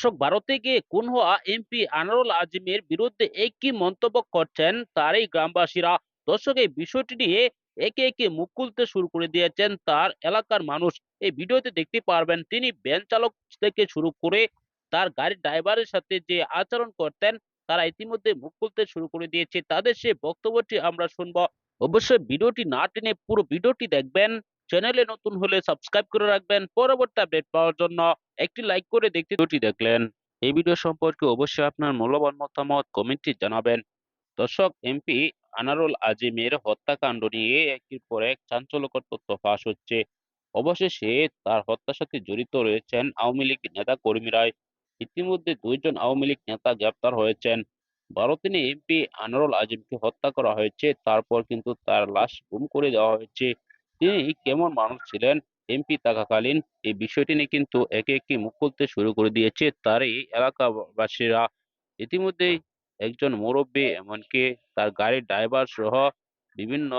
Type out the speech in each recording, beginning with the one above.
দর্শক, ভারতে গিয়ে খুন হওয়া এমপি আনারুল আজিমের বিরুদ্ধে একই মন্তব্য করছেন তার এই গ্রামবাসীরা। দর্শক, এই বিষয়টি নিয়ে একে একে মুখ খুলতে শুরু করে দিয়েছেন তার এলাকার মানুষ। এই ভিডিওতে দেখতে পারবেন তিনি ভ্যান চালক থেকে শুরু করে তার গাড়ির ড্রাইভারের সাথে যে আচরণ করতেন, তারা ইতিমধ্যে মুখ খুলতে শুরু করে দিয়েছে। তাদের সে বক্তব্যটি আমরা শুনব। অবশ্যই ভিডিওটি না টেনে পুরো ভিডিওটি দেখবেন। চ্যানেলে নতুন হলে সাবস্ক্রাইব করে রাখবেন। পরবর্তী আপডেট পাওয়ার জন্য একটি লাইক করে দেখতে ভিডিওটি দেখলেন। এই ভিডিও সম্পর্কে অবশ্যই আপনার মূল্যবান মতামত কমেন্টে জানাবেন। দর্শক এমপি আনারুল আজিমের হত্যাকাণ্ড নিয়ে একটির পর এক চাঞ্চল্যকর তথ্য ফাঁস হচ্ছে। অবশেষে তার হত্যার সাথে জড়িত রয়েছেন আওয়ামী লীগ নেতা কর্মীরাই ইতিমধ্যে দুইজন আওয়ামী লীগ নেতা গ্রেপ্তার হয়েছেন। দিনে এমপি আনারুল আজিমকে হত্যা করা হয়েছে, তারপর কিন্তু তার লাশ গুম করে দেওয়া হয়েছে। তিনি কেমন মানুষ ছিলেন এমপি থাকাকালীন এই বিষয়টি নিয়ে কিন্তু একে একে মুখ খুলতে শুরু করে দিয়েছে তার এই এলাকাবাসীরা। ইতিমধ্যেই একজন মুরব্বী এমনকি তার গাড়ির ড্রাইভার সহ বিভিন্ন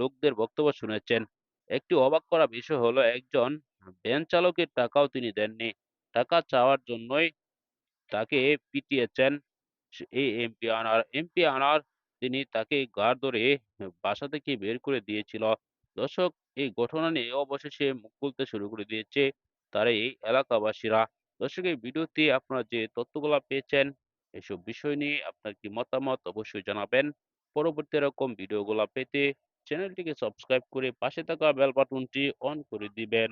লোকদের বক্তব্য শুনেছেন। একটি অবাক করা বিষয় হলো একজন ভ্যান চালকের টাকাও তিনি দেননি। টাকা চাওয়ার জন্যই তাকে পিটিয়েছেন এই এমপি আনার। এমপি আনার তিনি তাকে গার ধরে বাসা থেকে বের করে দিয়েছিল। দর্শক, এই ঘটনা নিয়ে অবশেষে মুখ খুলতে শুরু করে দিয়েছে তার এই এলাকাবাসীরা। দর্শক, এই ভিডিওতে আপনারা যে তথ্যগুলা পেয়েছেন, এসব বিষয় নিয়ে আপনার কি মতামত অবশ্যই জানাবেন। পরবর্তী এরকম ভিডিওগুলা পেতে চ্যানেলটিকে সাবস্ক্রাইব করে পাশে থাকা বেল বাটনটি অন করে দিবেন।